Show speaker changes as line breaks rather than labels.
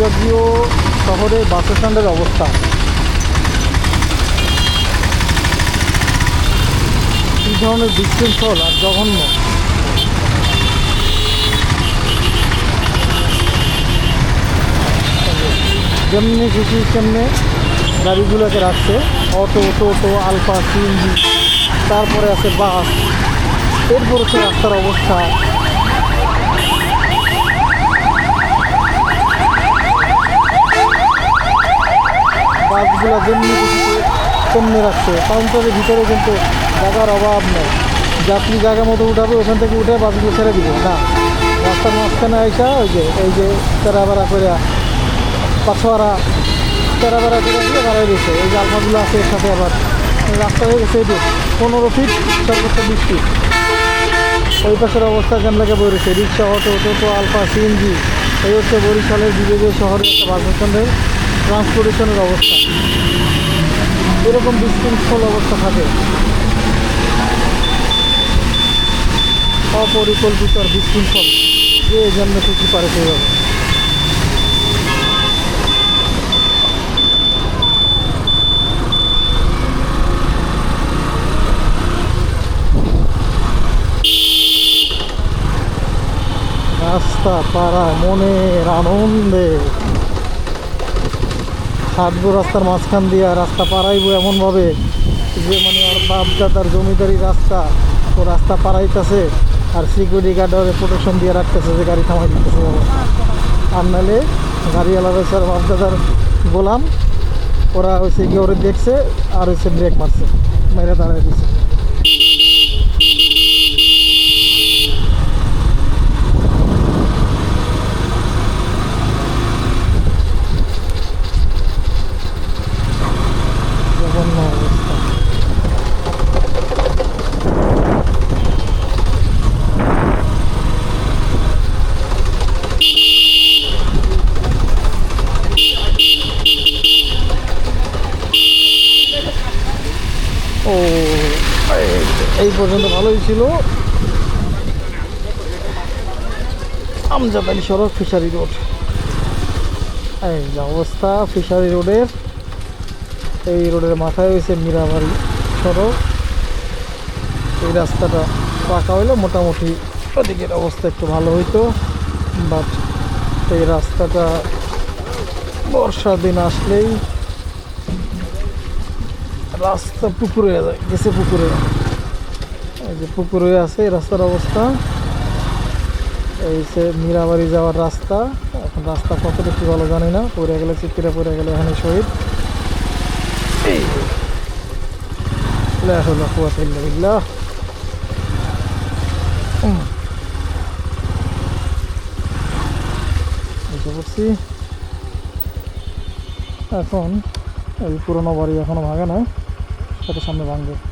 বিভাগীয় শহরে বাস স্ট্যান্ডের অবস্থা। কী ধরনের বিশৃঙ্খল আর জঘন্য। যেমনি খুশি তেমনি গাড়িগুলোকে রাখছে। অটো, টোটো, আলফা, সিএনজি, তারপরে আছে বাস। এরপর হচ্ছে রাস্তার অবস্থা। বাসগুলো যেমনি তেমনি রাখছে। কাউন্টারের ভিতরে কিন্তু জায়গার অভাব নেই। যাত্রী জায়গা মতো উঠাবে, ওখান থেকে উঠে বাসগুলো ছেড়ে দিবে। না রাস্তার মাঝখানে আইসা ওই যে, এই যে তেরাবেড়া করে পাছোয়ারা তেরাবেড়া করে দিয়ে বাড়াই দিয়েছে এই যে আলফাগুলো আছে এর সাথে আবার রাস্তা হয়ে গেছে পনেরো ফিট সর্বোচ্চ বিশ ফিট ওই পাশের অবস্থা কেমন লাগে বই রয়েছে। Rickshaw, auto, toto, alpha, CNG, এই হচ্ছে বরিশালের বিবেকীয় শহরের একটা বাস স্ট্যান্ডের ট্রান্সপোর্টেশনের অবস্থা। এরকম বিশৃঙ্খল অবস্থা থাকে। অপরিকল্পিত আর বিশৃঙ্খল যে যেমন খুশি পারে সেইভাবে। রাস্তা পাড়া মনের আনন্দে। হাঁটবো রাস্তার মাঝখান দিয়ে রাস্তা পাড়াইবো এমনভাবে যে মানে আর বাপ দাদার জমিদারি রাস্তা, ও রাস্তা পাড়াইতেছে আর সিকিউরিটি গার্ড ওরে প্রোটেকশন দিয়ে রাখতেছে যে গাড়ি থামাই দিতেছে আর নাহলে গাড়িওয়ালা আর বাপ দাদার গোলাম, ওরা হচ্ছে গিয়ে দেখছে আর হচ্ছে ব্রেক মারছে, মেরে দাঁড়ায় দিচ্ছে ও, এই- পর্যন্ত ভালোই ছিল। আমজাদ আলী সড়ক ফিশারি রোড। এই যে অবস্থা, ফিশারি রোডের। এই রোডের মাথায় হয়েছে মীরাবাড়ি সড়ক। এই রাস্তাটা পাকা হইলে, মোটামুটি ওদিকের অবস্থা একটু ভালো হইতো। বাট এই রাস্তাটা বর্ষার দিন আসলেই রাস্তা পুকুরে গেছে পুকুরে। এই যে পুকুরে আছে, এই রাস্তার অবস্থা। এই সে মীরাবাড়ি যাওয়ার রাস্তা, এখন রাস্তা কতটা কী ভালো জানি না, পড়ে গেলে চিত্রা পড়ে গেলে এখানে শহীদ। এখন এই পুরোনো বাড়ি এখনও ভাঙে নাই। সেটা সামনে ভাঙবে